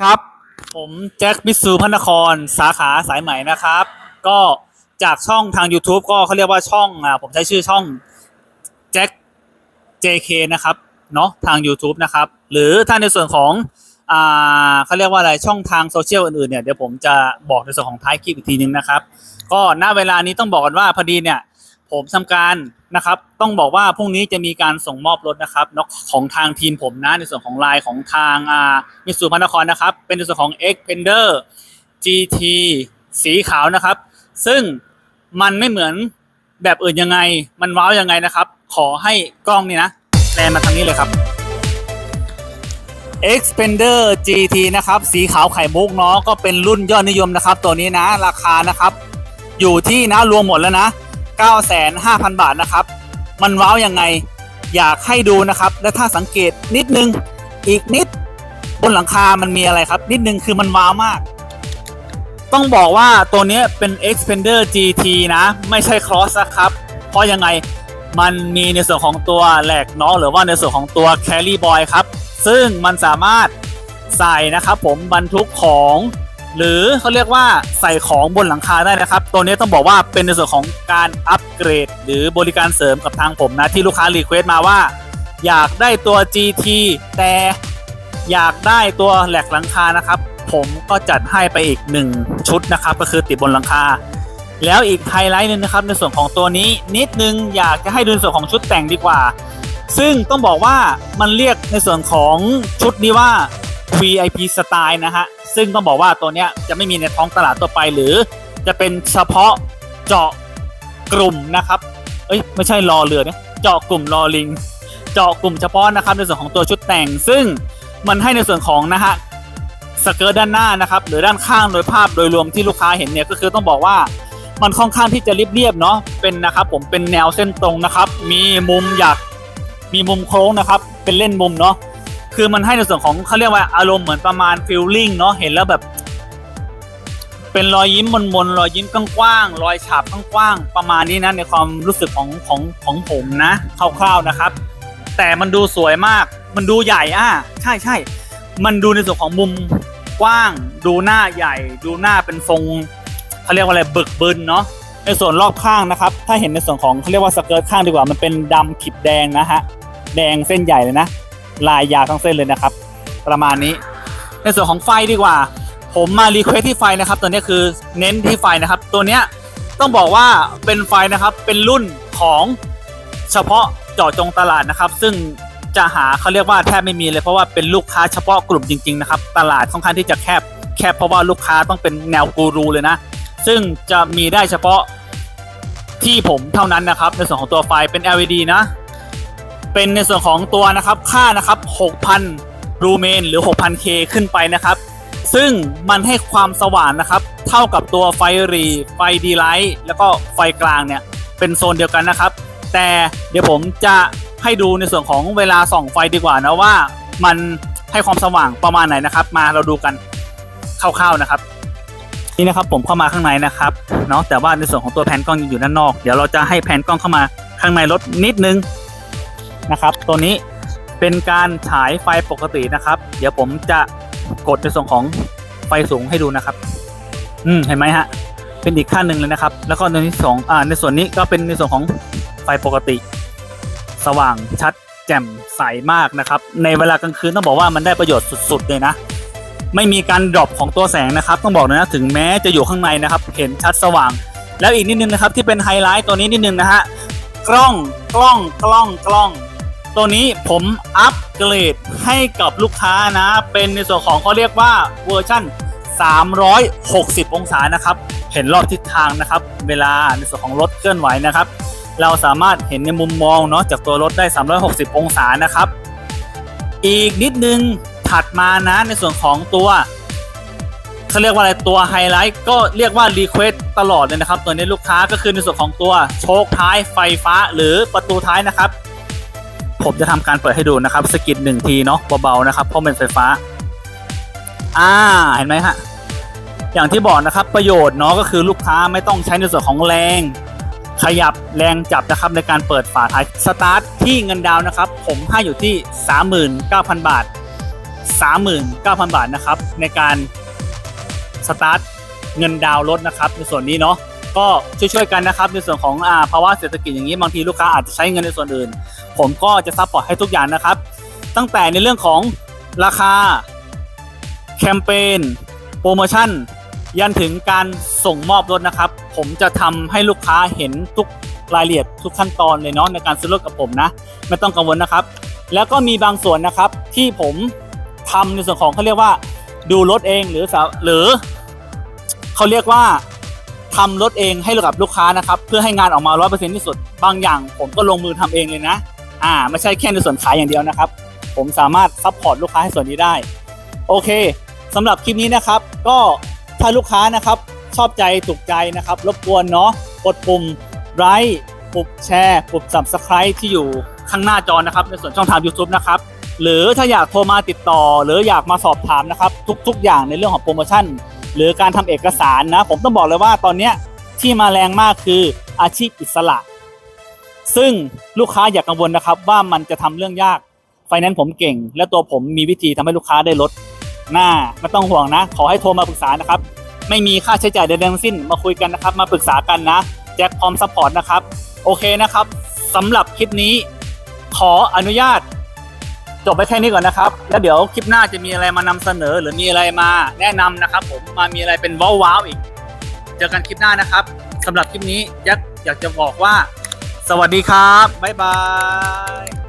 ครับ ผมแจ็คบิสซูพระนคร สาขาสายไหมนะครับ ก็จากช่องทาง YouTube ก็เขาเรียกว่าช่องอ่าผมใช้ชื่อช่องแจ็ค JK นะครับเนาะทาง YouTube นะครับ หรือถ้าในส่วนของอ่าเขาเรียกว่าอะไรช่องทางโซเชียลอื่นๆเนี่ยเดี๋ยวผมจะบอกในส่วนของท้ายคลิปอีกทีนึงนะครับ ก็ณเวลานี้ต้องบอกกันว่าพอดีเนี่ย ผมทำการนะครับ ต้องบอกว่าพรุ่งนี้จะมีการส่งมอบรถนะครับนาะของทางทีมผมนะในส่วนของลน์ของทางอ่ามิสูพระนครนะครับ เป็นในส่วนของ X p e n d e r GT สีขาวนะครับ ซึ่งมันไม่เหมือนแบบอื่นยังไง มันว้าวยังไงนะครับ ขอให้กล้องนี่นะแลนมาทางนี้เลยครับ Xpander GT นะครับ สีขาวไข่มุกเนาะก็เป็นรุ่นยอดนิยมนะครับ ตัวนี้นะ ราคานะครับ อยู่ที่นะรวมหมดแล้วนะ 9,500 บาทนะครับ มันว้าวยังไงอยากให้ดูนะครับ และถ้าสังเกตนิดนึงอีกนิด บนหลังคามันมีอะไรครับ นิดนึงคือมันว้าวมาก ต้องบอกว่าตัวนี้เป็น Xpander GT นะ ไม่ใช่ Cross นะครับ เพราะยังไงมันมีในส่วนของตัวแหลกเนาะหรือว่าในส่วนของตัว Carry Boy ครับ ซึ่งมันสามารถใส่นะครับผมบรรทุกของ หรือเขาเรียกว่าใส่ของบนหลังคาได้นะครับ ตัวนี้ต้องบอกว่าเป็นในส่วนของการอัปเกรด หรือบริการเสริมกับทางผมนะ ที่ลูกค้ารีเควสต์มาว่า อยากได้ตัว GT แต่อยากได้ตัวแหลกหลังคานะครับ ผมก็จัดให้ไปอีก 1 ชุดนะครับ ก็คือติดบนหลังคา แล้วอีกไฮไลท์หนึงนะครับ ในส่วนของตัวนี้นิดนึงอยากจะให้ดูในส่วนของชุดแต่งดีกว่า ซึ่งต้องบอกว่ามันเรียกในส่วนของชุดนี้ว่า VIP สไตล์นะฮะ ซึ่งต้องบอกว่าตัวเนี้ยจะไม่มีในท้องตลาดตัวไปหรือจะเป็นเฉพาะเจาะกลุ่มนะครับ เอ้ยไม่ใช่รอเรือเนี่ยเจาะกลุ่มรอลิง เจาะกลุ่มเฉพาะนะครับในส่วนของตัวชุดแต่ง ซึ่งมันให้ในส่วนของนะฮะสเกิร์ตด้านหน้านะครับหรือด้านข้างโดยภาพโดยรวมที่ลูกค้าเห็นเนี่ยก็คือต้องบอกว่ามันค่อนข้างที่จะเรียบๆเนาะเป็นนะครับผมเป็นแนวเส้นตรงนะครับ มีมุมอยากมีมุมโค้งนะครับ เป็นเล่นมุมเนาะ คือมันให้ในส่วนของเขาเรียกว่าอารมณ์เหมือนประมาณฟิลลิ่งเนาะเห็นแล้วแบบ เป็นรอยยิ้มมนๆรอยยิ้มกว้างๆรอยฉาบกว้างๆประมาณนี้นะในความรู้สึกของของของผมนะคร่าวๆนะครับ แต่มันดูสวยมาก มันดูใหญ่อะใช่ใช่มันดูในส่วนของมุมกว้าง ดูหน้าใหญ่ ดูหน้าเป็นทรงเขาเรียกว่าอะไรบึกบึนเนาะในส่วนรอบข้างนะครับ ถ้าเห็นในส่วนของเขาเรียกว่าสเกิร์ตข้างดีกว่ามันเป็นดำขีดแดงนะฮะแดงเส้นใหญ่เลยนะ ลายยาวทั้งเส้นเลยนะครับ ประมาณนี้ ในส่วนของไฟดีกว่า ผมมารีเควสที่ไฟนะครับตัวนี้คือเน้นที่ไฟนะครับ ตัวเนี้ยต้องบอกว่าเป็นไฟนะครับเป็นรุ่นของเฉพาะเจาะจงตลาดนะครับ ซึ่งจะหาเขาเรียกว่าแทบไม่มีเลยเพราะว่าเป็นลูกค้าเฉพาะกลุ่มจริงๆนะครับตลาดค่อนข้างที่จะแคบแคบเพราะว่าลูกค้าต้องเป็นแนวกูรูเลยนะ ซึ่งจะมีได้เฉพาะที่ผมเท่านั้นนะครับในส่วนของตัวไฟเป็น LED นะ เป็นในส่วนของตัวนะครับค่านะครับ6,000รูเมนหรือ 6,000K ขึ้นไปนะครับ ซึ่งมันให้ความสว่างนะครับ เท่ากับตัวไฟรีไฟดีไลท์แล้วก็ไฟกลางเนี่ยเป็นโซนเดียวกันนะครับ แต่เดี๋ยวผมจะให้ดูในส่วนของเวลาส่องไฟดีกว่านะว่า มันให้ความสว่างประมาณไหนนะครับ มาเราดูกันคร่าวๆนะครับ นี่นะครับผมเข้ามาข้างในนะครับเนาะแต่ว่าในส่วนของตัวแผนกล้องยังอยู่ด้านนอก เดี๋ยวเราจะให้แผนกล้องเข้ามาข้างในรถนิดนึง นะครับ ตัวนี้เป็นการฉายไฟปกตินะครับ เดี๋ยวผมจะกดในส่วนของไฟสูงให้ดูนะครับ อืมเห็นไหมฮะ เป็นอีกขั้นหนึ่งเลยนะครับ แล้วก็ในที่สองอ่า ในส่วนนี้ก็เป็นในส่วนของไฟปกติ สว่างชัดแจ่มใสมากนะครับ ในเวลากลางคืนต้องบอกว่ามันได้ประโยชน์สุด ๆ เลยนะ ไม่มีการดรอปของตัวแสงนะครับ ต้องบอกเลยนะถึงแม้จะอยู่ข้างในนะครับ เห็นชัดสว่าง แล้วอีกนิดนึงนะครับที่เป็นไฮไลท์ตัวนี้นิดนึงนะฮะกล้องกล้องกล้องกล้อง ตัวนี้ผมอัปเกรดให้กับลูกค้านะ เป็นในส่วนของเขาเรียกว่าเวอร์ชั่น 360 องศานะครับ เห็นรอบทิศทางนะครับ เวลาในส่วนของรถเคลื่อนไหวนะครับ เราสามารถเห็นในมุมมองเนาะจากตัวรถได้ 360 องศานะครับ อีกนิดนึงถัดมานะในส่วนของตัวเขาเรียกว่าอะไรตัวไฮไลท์ก็เรียกว่ารีเควสตลอดเลยนะครับ ตัวนี้ลูกค้าก็คือในส่วนของตัวโชคท้ายไฟฟ้าหรือประตูท้ายนะครับ ผมจะทำการเปิดให้ดูนะครับสกิดหนึ่งทีเนาะเบาๆนะครับเพราะเป็นไฟฟ้า อ่าเห็นไหมฮะอย่างที่บอกนะครับประโยชน์เนาะก็คือลูกค้าไม่ต้องใช้ในส่วนของแรง ขยับแรงจับนะครับในการเปิดฝาท้ายสตาร์ทที่เงินดาวนะครับ ผมให้อยู่ที่ 39,000 บาท 39,000 บาทนะครับในการสตาร์ทเงินดาวรถนะครับในส่วนนี้เนาะ ก็ช่วยๆกันนะครับในส่วนของอ่าภาวะเศรษฐกิจอย่างนี้บางทีลูกค้าอาจจะใช้เงินในส่วนอื่น ผมก็จะซัพพอร์ตให้ทุกอย่างนะครับ ตั้งแต่ในเรื่องของราคา แคมเปญโปรโมชั่น ยันถึงการส่งมอบรถนะครับ ผมจะทำให้ลูกค้าเห็นทุกรายละเอียดทุกขั้นตอนเลยเนาะในการซื้อรถกับผมนะ ไม่ต้องกังวลนะครับ แล้วก็มีบางส่วนนะครับที่ผมทำในส่วนของเขาเรียกว่าดูรถเองหรือหรือเขาเรียกว่า ทำรถเองให้กับลูกค้านะครับเพื่อให้งานออกมาร้อยเปอร์เซ็นที่สุด บางอย่างผมก็ลงมือทำเองเลยนะ อ่า ไม่ใช่แค่ในส่วนขายอย่างเดียวนะครับ ผมสามารถซัพพอร์ตลูกค้าให้ส่วนนี้ได้ โอเคสำหรับคลิปนี้นะครับ ก็ถ้าลูกค้านะครับชอบใจถูกใจนะครับ รบกวนเนาะกดปุ่มไลค์ปุ่มแชร์ปุ่ม subscribe ที่อยู่ข้างหน้าจอนะครับ ในส่วนช่องทาง YouTube นะครับหรือถ้าอยากโทรมาติดต่อ หรืออยากมาสอบถามนะครับ ทุก ๆ อย่างในเรื่องของโปรโมชั่น หรือการทำเอกสารนะ ผมต้องบอกเลยว่าตอนเนี้ยที่มาแรงมากคืออาชีพอิสระ ซึ่งลูกค้าอย่ากกังวลนะครับ ว่ามันจะทำเรื่องยากไฟแนนซ์ผมเก่ง และตัวผมมีวิธีทำให้ลูกค้าได้ลดหน้าไม่ต้องห่วงนะ ขอให้โทรมาปรึกษานะครับ ไม่มีค่าใช้จ่ายใดๆทั้งสิ้นมาคุยกันนะครับ มาปรึกษากันนะแจ็คพร้อมซัพพอร์ตนะครับ โอเคนะครับสำหรับคลิปนี้ ขออนุญาต จบไปแค่นี้ก่อนนะครับ แล้วเดี๋ยวคลิปหน้าจะมีอะไรมานำเสนอ หรือมีอะไรมาแนะนำนะครับ ผมมามีอะไรเป็นว้าวๆอีก เจอกันคลิปหน้านะครับสำหรับคลิปนี้ยักษ์อยากจะบอกว่า สวัสดีครับบ๊ายบาย